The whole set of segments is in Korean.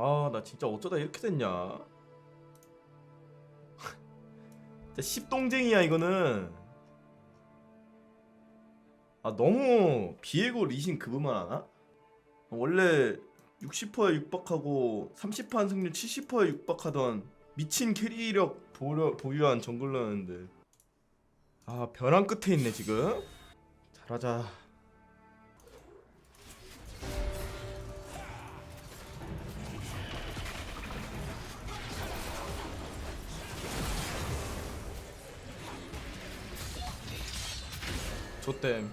아 나 진짜 어쩌다 이렇게 됐냐? 진짜 십동쟁이야 이거는. 아 너무 비에고 리신 그분만 하나? 원래 60%에 육박하고 30% 승률 70%에 육박하던 미친 캐리력 보여, 보유한 정글러였는데. 아 벼랑 끝에 있네 지금. 잘하자 좋댐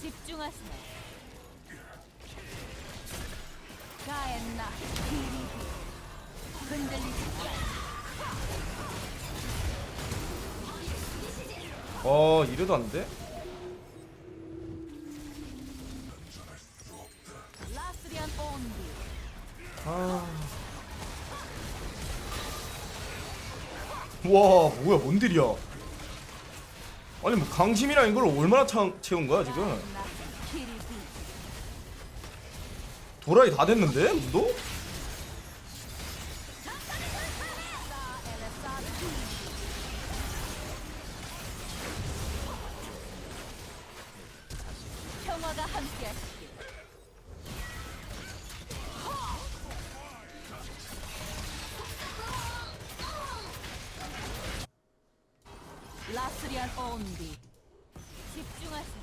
집중하세요. 가엔나 히리히 흔들리지. 어 이래도 안 돼? 라스리안 온디 아. 와 뭐야 뭔 딜이야? 아니 뭐 강심이랑 이걸 얼마나 차, 채운 거야 지금? 도라이 다 됐는데 무 라스리안 온디 집중하세요.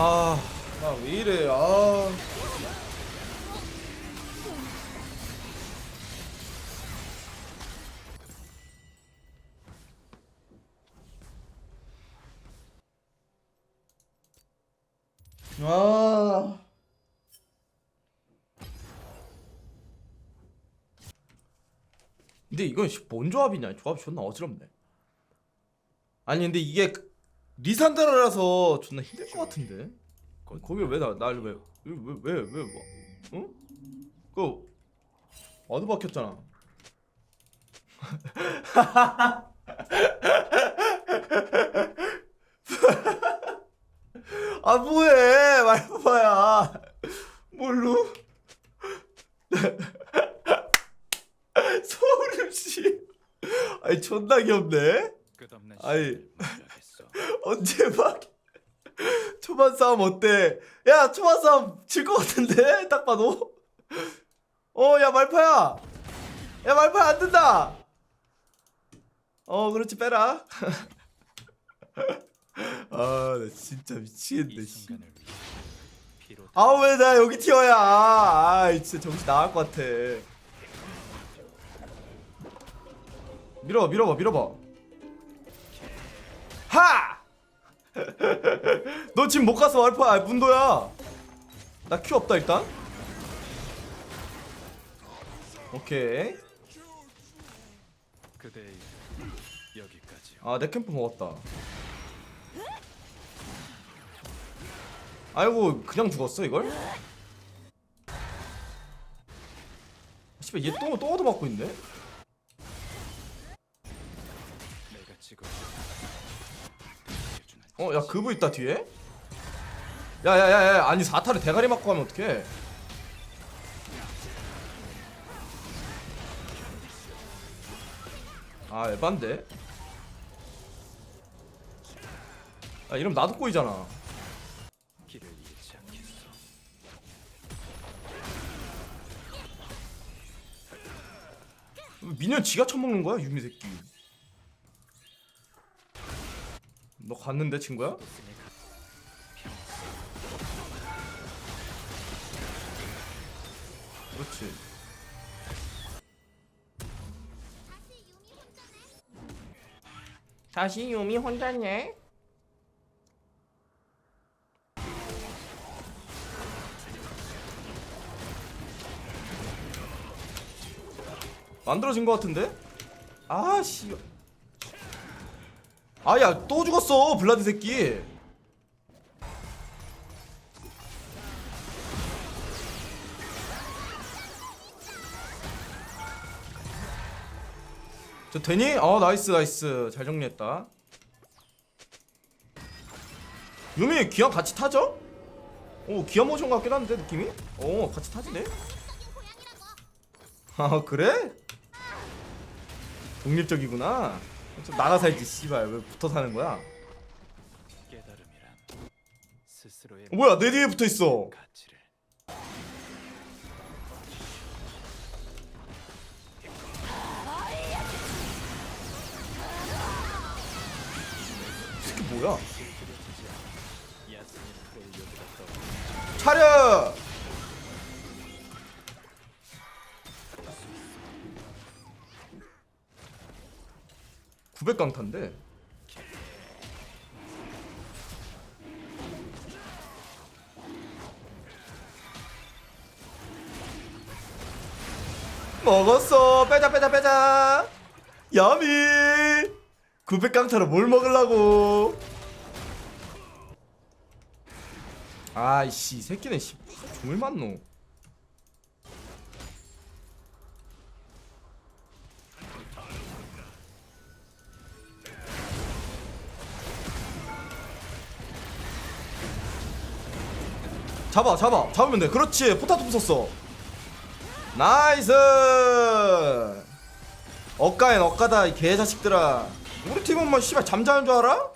아 나 왜 이래 아 아. 근데 이건 씨, 뭔 조합이냐? 조합 존나 어지럽네. 아니 근데 이게 리산드라라서 존나 힘들 것 같은데. 거, 거기 왜나날왜왜왜왜 왜, 왜, 뭐? 응? 그 와드 박혔잖아. 아 뭐해 말봐야 뭘로 소름 씨 아니 존나 귀엽네 끝없는 아이. 시간을 마련했어. 언제 막 초반 싸움 어때? 야 초반 싸움 질 것 같은데? 딱 봐도. 어 야 말파야. 야 말파 안 된다. 어 그렇지 빼라. 아나 진짜 미치겠네 이 씨. 순간을 위해 피로 아왜나 여기 튀어야? 아 진짜 정신 나갈 것 같아. 밀어봐 밀어봐 밀어봐 너 지금 못 갔어 알파 아, 문도야. 나 큐 없다 일단. 오케이. 그대의 여기까지요. 아내 캠프 먹었다. 아이고 그냥 죽었어 이걸? 씨발 얘또 또 얻어맞고 있네. 내가 해주는 어, 야, 그부 있다 뒤에? 야, 야, 야, 야, 아니 4타를 대가리 맞고 가면 어떡해? 아, 에반데? 아, 이러면 나도 꼬이잖아. 미년 지가 처먹는 거야, 유미 새끼. 너 갔는데 친구야? 그렇지 다시 유미 혼자네 만들어진 것 같은데? 아씨 아야 또 죽었어 블라드 새끼 저 되니? 어 나이스 나이스 잘 정리했다 유미 기아 같이 타죠? 오 기아 모션 같긴 한데 느낌이? 오 같이 타지네? 아 그래? 독립적이구나 좀 나가 살지 씨발. 왜 붙어 사는 거야? 깨달음이란 스스로의 어, 뭐야 내 뒤에 붙어 있어. 가치를 이 새끼 뭐야? 야스민 프레이 여기다 떠 차려 (900 강탄데) 먹었어. 빼자 빼자 빼자. 야미. 900 강타로 뭘 먹으려고? 아이씨 이 새끼는 씨 종을 맞노 잡아 잡아. 잡으면 돼. 그렇지. 포타토 부쉈어. 나이스! 억가엔 억가다 이 개자식들아. 우리 팀은 뭐 씨발 잠자는 줄 알아?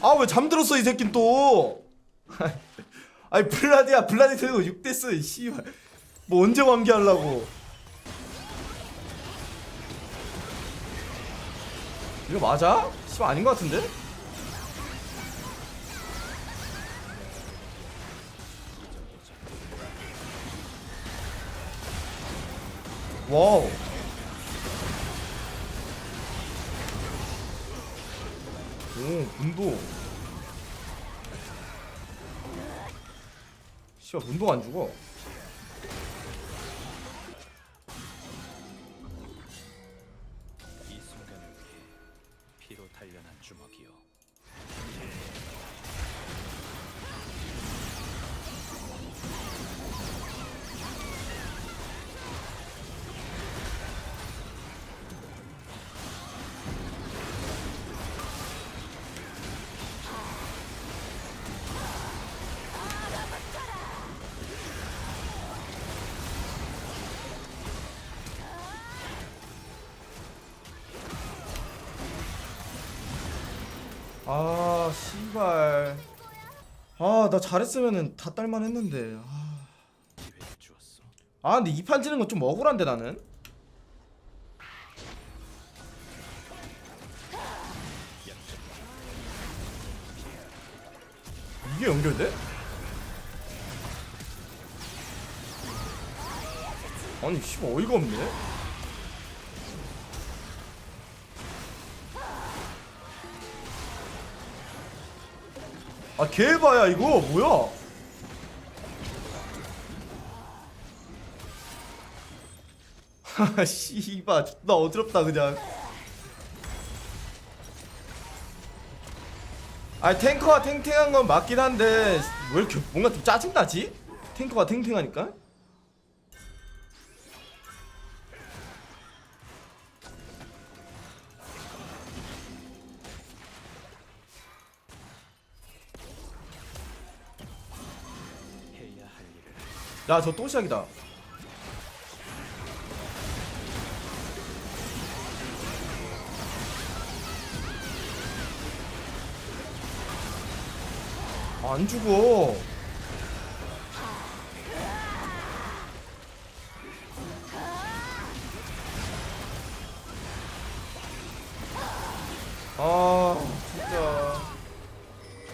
아 왜 잠들었어 이 새낀 또? 아니 블라디야 블라디 들고 6대 써 씨발. 뭐 언제 완기하려고? 이거 맞아? 씨발 아닌 것 같은데? 와우. 오 문도. 씨발 문도 안 죽어 아 씨발. 아 나 잘했으면은 다 딸만 했는데. 아, 아 근데 이판 지는 건 좀 억울한데 나는? 이게 연결돼? 아니 씨발 어이가 없네 아 개바야 이거? 뭐야? 하 씨발 존나 어지럽다 그냥. 아 탱커가 탱탱한 건 맞긴 한데 왜 이렇게 뭔가 좀 짜증나지? 탱커가 탱탱하니까 야 저 또 시작이다. 안 죽어. 아 진짜.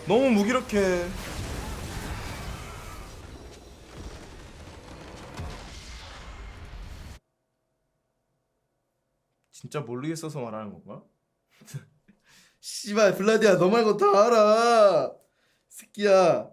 너무 무기력해 진짜 모르겠어서 말하는 건가? 씨발 블라디야 너 말고 다 알아 새끼야